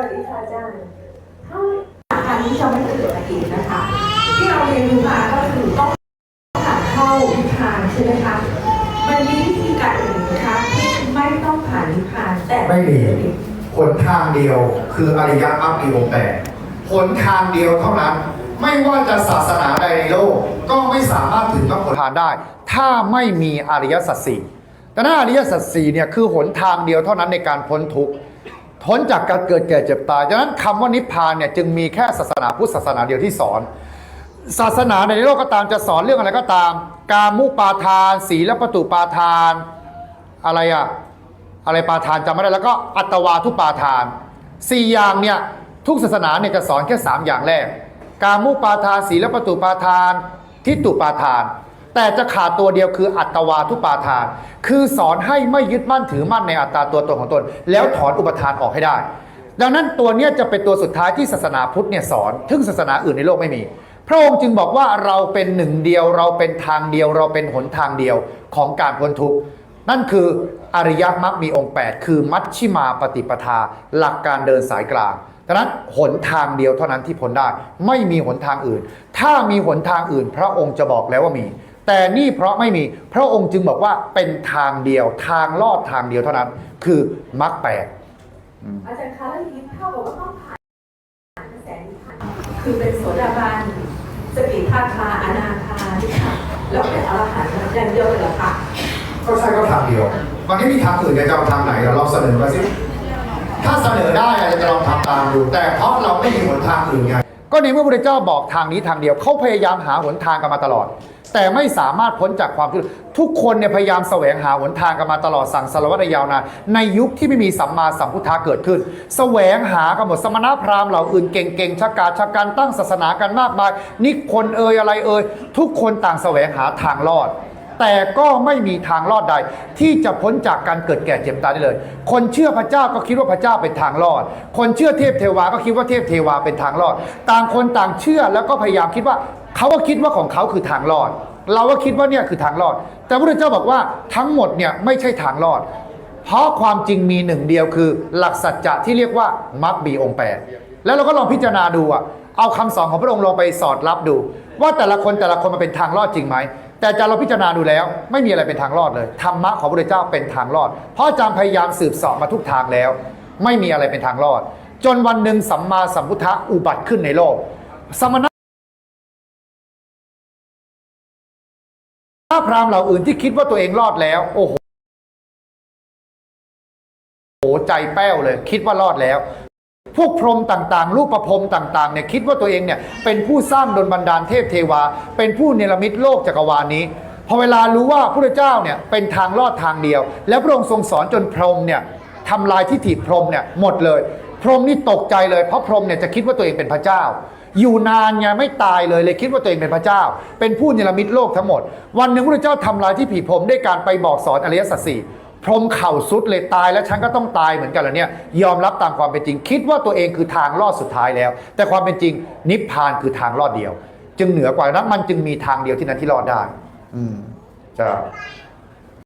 วัสดีค่ะอาจารย์ถ้าทางนี้จะไม่เกิดอะไรอีกนะคะ ที่เราเรียนรู้มาก็คือต้องผ่านเข้านิพพานใช่ไหมคะ มันมีวิธีการอื่นไหมคะที่ไม่ต้องผ่านนิพพานแต่ไม่มีหนทางเดียวคืออริยมรรคมีอแปดหนทางเดียวเท่านั้น ไม่ว่าจะศาสนาใดในโลก ก็ไม่สามารถถึงมรรคผลทานได้ ถ้าไม่มีอริยสัจสี่แต่ถ้าอริยสัจสี่เนี่ยคือหนทางเดียวเท่านั้นในการพ้นทุกข์ พ้นจากการเกิดแก่เจ็บตายดังนั้นคำว่านิพพานเนี่ยจึงมีแค่ศาสนาพุทธศาสนาเดียวที่สอน ศาสนาในโลกก็ตามจะสอนเรื่องอะไรก็ตาม กามุปาทาน ศีลประตุปาทาน อะไรอะอะไรปาทานจำไม่ได้แล้วก็อัตวาทุปาทานสี่อย่างเนี่ยทุกศาสนาเนี่ยจะสอนแค่สามอย่างแรก กามุปาทานศีลประตุปาทาน ทิฏฐุปาทาน แต่จะขาดตัวเดียวคืออัตวาทุปาทาน คือสอนให้ไม่ยึดมั่นถือมั่นในอัตตาตัวตนของตน แล้วถอนอุปทานออกให้ได้ ดังนั้นตัวนี้จะเป็นตัวสุดท้ายที่ศาสนาพุทธเนี่ยสอนทึ่งศาสนาอื่นในโลกไม่มี พระองค์จึงบอกว่าเราเป็นหนึ่งเดียว เราเป็นทางเดียว เราเป็นหนทางเดียวของการพ้นทุกข์นั่นคืออริยมรรคมีองค์ 8 คือมัชชิมาปฏิปทา หลักการเดินสายกลางดังนั้นหนทางเดียวเท่านั้นที่พ้นได้ ไม่มีหนทางอื่น ถ้ามีหนทางอื่น พระองค์จะบอกแล้วว่ามี แต่นี่เพราะไม่มี พระองค์จึงบอกว่าเป็นทางเดียวทางลอดทางเดียวเท่านั้น คือมรรคแปดอาจารย์คะแล้วทีนี้เท่ากับว่าต้องผ่านกระแสนิพพานคือเป็นโสดาบันสกิทาคาอนาคานี่ค่ะแล้วเป็นอรหันต์อย่างเดียวเลยเหรอคะก็ใช่ก็ทางเดียว มันไม่มีทางอื่นจะเอาทางไหนเราลองเสนอมาสิถ้าเสนอได้อาจจะลองทำตามดู แต่เพราะเราไม่มีหนทางอื่นไง ก็ในเมื่อพระเจ้าบอกทางนี้ทางเดียวเขาพยายามหาหนทางกันมาตลอด แต่ไม่สามารถพ้นจากความทุกข์ทุกคนเนี่ยพยายามแสวงหาหนทางกันมาตลอดสั่งสารวัตรยาวนานในยุคที่ไม่มีสัมมาสัมพุทธะเกิดขึ้น แสวงหากันหมดสมณพราหมณ์เหล่าอื่นเก่งๆชักกาชักการตั้งศาสนากันมากมายนิคนเอ่ยอะไรเอ่ยทุกคนต่างแสวงหาทางรอด แต่ก็ไม่มีทางรอดใด ที่จะพ้นจากการเกิดแก่เจ็บตายได้เลย คนเชื่อพระเจ้าก็คิดว่าพระเจ้าเป็นทางรอด คนเชื่อเทพเทวาก็คิดว่าเทพเทวาเป็นทางรอด ต่างคนต่างเชื่อแล้วก็พยายามคิดว่าเขาก็คิดว่าของเขาคือทางรอด เราก็คิดว่าเนี่ยคือทางรอด แต่พระเจ้าบอกว่าทั้งหมดเนี่ยไม่ใช่ทางรอด เพราะความจริงมีหนึ่งเดียวคือ หลักสัจจะที่เรียกว่ามรรคบีองแปดแล้วเราก็ลองพิจารณาดูอะเอาคำสอนของพระองค์ลองไปสอดรับดู ว่าแต่ละคนแต่ละคนมันเป็นทางรอดจริงไหมแต่อาจารย์เราพิจารณาดูแล้ว ไม่มีอะไรเป็นทางรอดเลยธรรมะของพระพุทธเจ้าเป็นทางรอด เพราะอาจารย์พยายามสืบเสอบมาทุกทางแล้ว ไม่มีอะไรเป็นทางรอด จนวันหนึ่งสัมมาสัมพุทธะอุบัติขึ้นในโลก สมณะพราหมณ์เหล่าอื่นที่คิดว่าตัวเองรอดแล้ว โอ้โหโอ้โหใจแป้วเลย คิดว่ารอดแล้ว พวกพรหมต่างๆ รูปประพรมต่างๆเนี่ยคิดว่าตัวเองเนี่ยเป็นผู้สร้างดลบันดาลเทพเทวา เป็นผู้เนรมิตโลกจักรวาลนี้พอเวลารู้ว่าพระเจ้าเนี่ยเป็นทางรอดทางเดียว แล้วพระองค์ทรงสอนจนพรหมเนี่ยทำลายทิฏฐิพรหมเนี่ยหมดเลย พรหมนี่ตกใจเลยเพราะพรหมเนี่ยจะคิดว่าตัวเองเป็นพระเจ้า อยู่นานไงไม่ตายเลยเลยคิดว่าตัวเองเป็นพระเจ้า เป็นผู้เนรมิตโลกทั้งหมด วันหนึ่งพระเจ้าทำลายที่ผีพรหมด้วยการไปบอกสอนอริยสัจสี่ พรมเข่าสุดเลยตายแล้วฉันก็ต้องตายเหมือนกันเหรอเนี่ยยอมรับตามความเป็นจริง คิดว่าตัวเองคือทางรอดสุดท้ายแล้ว แต่ความเป็นจริงนิพพานคือทางรอดเดียว จึงเหนือกว่านั้นมันจึงมีทางเดียวที่นั้นที่รอดได้ อืมจ้า